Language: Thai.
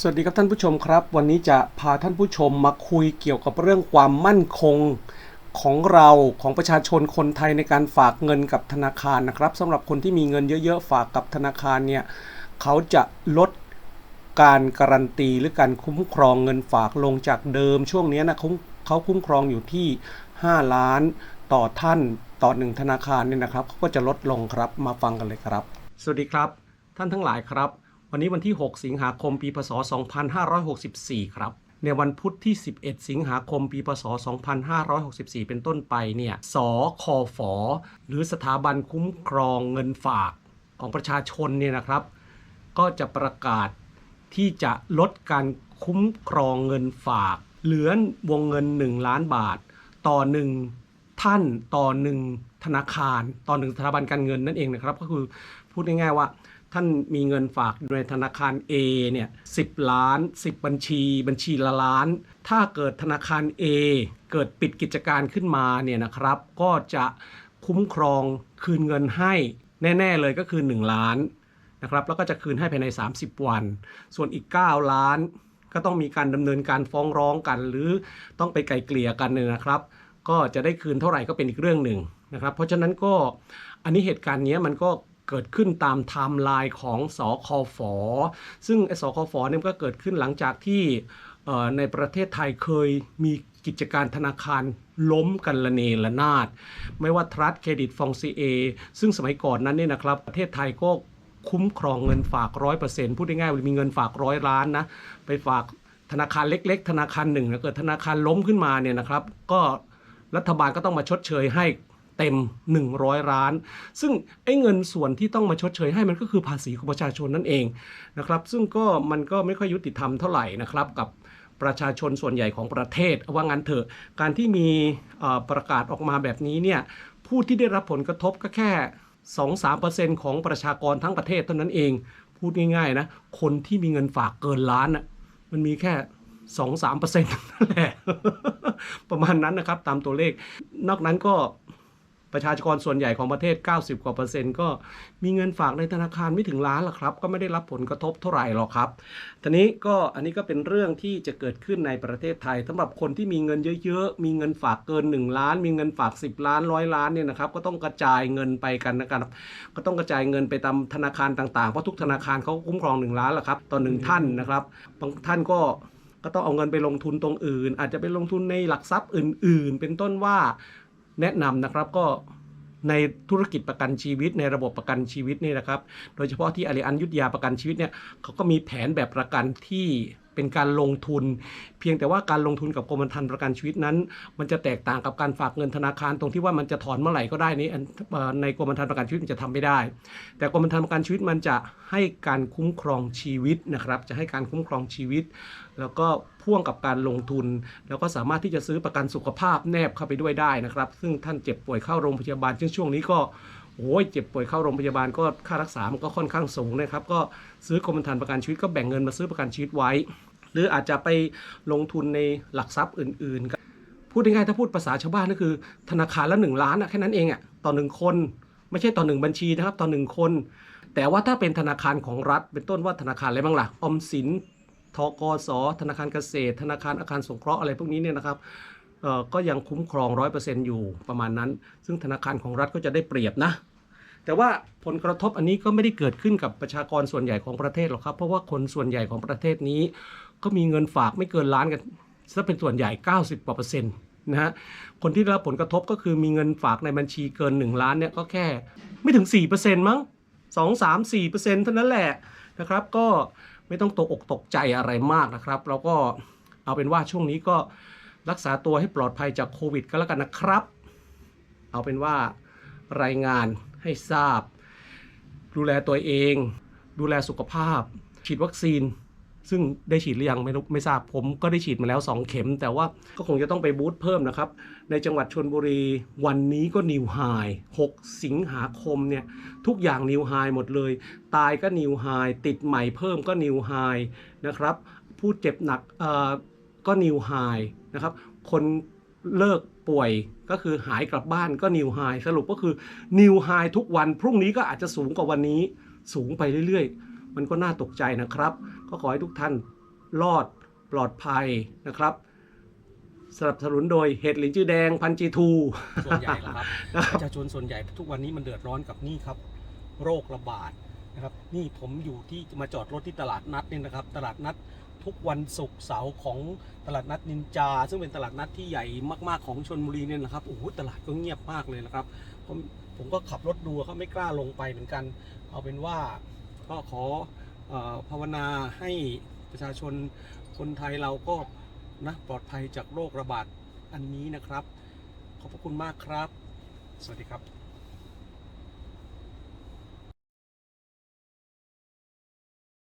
สวัสดีครับท่านผู้ชมครับ วันนี้จะพาท่านผู้ชมมาคุยเกี่ยวกับเรื่องความมั่นคงของเราของประชาชนคนไทยในการฝากเงินกับธนาคารนะครับสำหรับคนที่มีเงินเยอะๆ ฝากกับธนาคารเนี่ยเขาจะลดการการันตีหรือการคุ้มครองเงินฝากลงจากเดิมช่วงนี้นะเขาเขาคุ้มครองอยู่ที่ 5 ล้านต่อท่านต่อหนึ่งธนาคารเนี่ยนะครับเขาก็จะลดลงครับมาฟังกันเลยครับ สวัสดีครับ ท่านทั้งหลายครับ วันนี้วันที่ 6 สิงหาคม ปีพศ 2564 ครับ ในวันพุธที่ 11 สิงหาคม ปีพศ 2564 เป็นต้นไปเนี่ย สคฝ หรือสถาบันคุ้มครองเงินฝากของประชาชนเนี่ยนะครับ ก็จะประกาศที่จะลดการคุ้มครองเงินฝาก เหลือวงเงิน 1 ล้านบาท ต่อหนึ่งท่านต่อหนึ่งธนาคาร ต่อหนึ่งสถาบันการเงินนั่นเองนะครับ ก็คือพูดง่ายๆว่า ท่านมีเงินฝากในธนาคาร A เนี่ย10ล้าน 10 บัญชี บัญชีละล้าน ถ้าเกิดธนาคาร A เกิดปิดกิจการขึ้นมาเนี่ยนะครับ ก็จะคุ้มครองคืนเงินให้แน่ ๆ เลยก็คือ 1 ล้านนะครับแล้วก็จะคืนให้ภายใน 30 วัน ส่วนอีก 9 ล้านก็ต้องมีการดำเนินการฟ้องร้องกัน หรือต้องไปไกลเกลี่ยกันเนี่ยนะครับ ก็จะได้คืนเท่าไหร่ก็เป็นอีกเรื่องหนึ่งนะครับ เพราะฉะนั้นก็อันนี้เหตุการณ์เนี้ยมันก็ เกิดขึ้นตามไทม์ไลน์ของสอคฟซึ่งไอ้สอคฟเนี่ยก็เกิดขึ้นหลังจากที่ในประเทศไทยเคยมีกิจการธนาคารล้มกันละเนระนาด ไม่ว่าทรัสเครดิตฟองซีเอซึ่งสมัยก่อนนั้นเนี่ยนะครับประเทศไทยก็คุ้มครองเงินฝากร้อยเปอร์เซ็นต์พูดง่ายๆว่ามีเงินฝากร้อยล้านนะไปฝากธนาคารเล็ก ๆ ธนาคารหนึ่งถ้าเกิดธนาคารล้มขึ้นมาเนี่ยนะครับ ก็รัฐบาลก็ต้องมาชดเชยให้ เต็ม 100 ล้าน ซึ่งไอ้เงินส่วนที่ต้องมาชดเชยให้มันก็คือภาษีของประชาชนนั่นเองนะครับ ซึ่งก็มันก็ไม่ค่อยยุติธรรมเท่าไหร่นะครับกับประชาชนส่วนใหญ่ของประเทศว่างั้นเถอะ การที่มีประกาศออกมาแบบนี้เนี่ยผู้ที่ได้รับผลกระทบก็แค่ 2-3%ของประชากรทั้งประเทศเท่านั้นเอง พูดง่ายๆนะคนที่มีเงินฝากเกินล้านอะมันมีแค่2-3%นั่นแหละ ประมาณนั้นนะครับ ตามตัวเลข นอกนั้นก็ ประชากรส่วนใหญ่ของประเทศ 90 กว่าเปอร์เซ็นต์ก็มีเงินฝากในธนาคารไม่ถึงล้านหรอกครับ ก็ไม่ได้รับผลกระทบเท่าไหร่หรอกครับทีนี้ก็อันนี้ก็เป็นเรื่องที่จะเกิดขึ้นในประเทศไทยสำหรับคนที่มีเงินเยอะๆ มีเงินฝากเกิน 1 ล้าน มีเงินฝาก 10 ล้านร้อยล้านเนี่ยนะครับ ก็ต้องกระจายเงินไปกันนะครับ ก็ต้องกระจายเงินไปตามธนาคารต่างๆ เพราะทุกธนาคารเขาคุ้มครอง 1 ล้านแหละครับต่อหนึ่งท่านนะครับ บางท่านก็ก็ต้องเอาเงินไปลงทุนตรงอื่น อาจจะไปลงทุนในหลักทรัพย์อื่น ๆ เป็นต้นว่า แนะนำนะครับก็ในธุรกิจประกันชีวิตในระบบประกันชีวิตนี่นะครับ โดยเฉพาะที่อาริอันยุทธยาประกันชีวิตเนี่ยเขาก็มีแผนแบบประกันที่ เป็นการลงทุน เพียงแต่ว่าการลงทุนกับกรมธรรม์ประกันชีวิตนั้น มันจะแตกต่างกับการฝากเงินธนาคารตรงที่ว่ามันจะถอนเมื่อไหร่ก็ได้นี้ในกรมธรรม์ประกันชีวิตมันจะทำไม่ได้ แต่กรมธรรม์ประกันชีวิตมันจะให้การคุ้มครองชีวิตนะครับ จะให้การคุ้มครองชีวิต แล้วก็พ่วงกับการลงทุน แล้วก็สามารถที่จะซื้อประกันสุขภาพแนบเข้าไปด้วยได้นะครับ ซึ่งท่านเจ็บป่วยเข้าโรงพยาบาลซึ่งช่วงนี้ก็ โอ้ยเจ็บป่วยเข้าโรงพยาบาลก็ค่ารักษา มันก็ค่อนข้างสูงนะครับ ก็ซื้อกรมธรรม์ประกันชีวิตก็แบ่งเงินมาซื้อประกันชีวิตไว้ หรืออาจจะไปลงทุนในหลักทรัพย์อื่นๆก็พูดง่ายๆถ้าพูดภาษาชาวบ้านก็คือ ธนาคารละหนึ่งล้านอะแค่นั้นเองอะต่อหนึ่งคน ไม่ใช่ต่อหนึ่งบัญชีนะครับ ต่อหนึ่งคน แต่ว่าถ้าเป็นธนาคารของรัฐ เป็นต้นว่าธนาคารอะไรบ้างล่ะออมสินทกสธนาคารเกษตร ธนาคารอาคารสงเคราะห์อะไรพวกนี้เนี่ยนะครับ ก็ยังคุ้มครองร้อยเปอร์เซ็นต์อยู่ประมาณนั้น ซึ่งธนาคารของรัฐก็จะได้เปรียบนะ แต่ว่าผลกระทบอันนี้ก็ไม่ได้เกิดขึ้นกับประชากรส่วนใหญ่ของประเทศหรอกครับ เพราะว่าคนส่วนใหญ่ของประเทศนี้ ก็มีเงินฝากไม่เกินล้านกันซะเป็นส่วนใหญ่ 90กว่าเปอร์เซ็นต์นะฮะคนที่ได้รับผลกระทบก็คือมีเงินฝากในบัญชีเกิน 1 ล้านเนี่ยก็แค่ไม่ถึง 4%มั้ง2 3 4%เท่านั้นแหละนะครับ ก็ไม่ต้องตกอกตกใจอะไรมากนะครับแล้วก็เอาเป็นว่าช่วงนี้ก็ รักษาตัวให้ปลอดภัยจากโควิดก็แล้วกันนะครับ เอาเป็นว่ารายงานให้ทราบ ดูแลตัวเอง ดูแลสุขภาพ ฉีดวัคซีน ซึ่งได้ฉีดหรือยังไม่รู้ไม่ทราบผมก็ได้ฉีดมาแล้ว 2 เข็ม แต่ว่าก็คงจะต้องไปบูสต์เพิ่มนะครับ ในจังหวัดชนบุรีวันนี้ก็นิวไฮ6 สิงหาคมเนี่ย ทุกอย่างนิวไฮหมดเลย ตายก็นิวไฮติดใหม่เพิ่มก็นิวไฮนะครับ ผู้เจ็บหนักเอ่อ ก็นิวไฮนะครับ คนเลิกป่วยก็คือหายกลับบ้านก็นิวไฮสรุปก็คือนิวไฮทุกวัน พรุ่งนี้ก็อาจจะสูงกว่าวันนี้ สูงไปเรื่อยๆ มันก็น่าตกใจนะครับ ก็ขอให้ทุกท่านรอดปลอดภัยนะครับสนับสนุนโดยเห็ดหลินจือแดงพันจีทูส่วนใหญ่นะครับประชาชนส่วนใหญ่ทุกวันนี้มันเดือดร้อนกับนี่ครับ โรคระบาด นะครับนี่ผมอยู่ที่มาจอดรถที่ตลาดนัดนี่นะครับ ตลาดนัดทุกวันศุกร์เสาร์ของตลาดนัดนินจา ซึ่งเป็นตลาดนัดที่ใหญ่มาก ๆ ของชนบุรีเนี่ยนะครับโอ้โหตลาดก็เงียบมากเลยนะครับผมผมก็ขับรถดูครับไม่กล้าลงไปเหมือนกัน เอาเป็นว่าก็ขอเอ่อภาวนาให้ประชาชนคนไทยเราก็นะปลอดภัยจากโรคระบาดอันนี้นะครับ ขอบพระคุณมากครับ สวัสดีครับ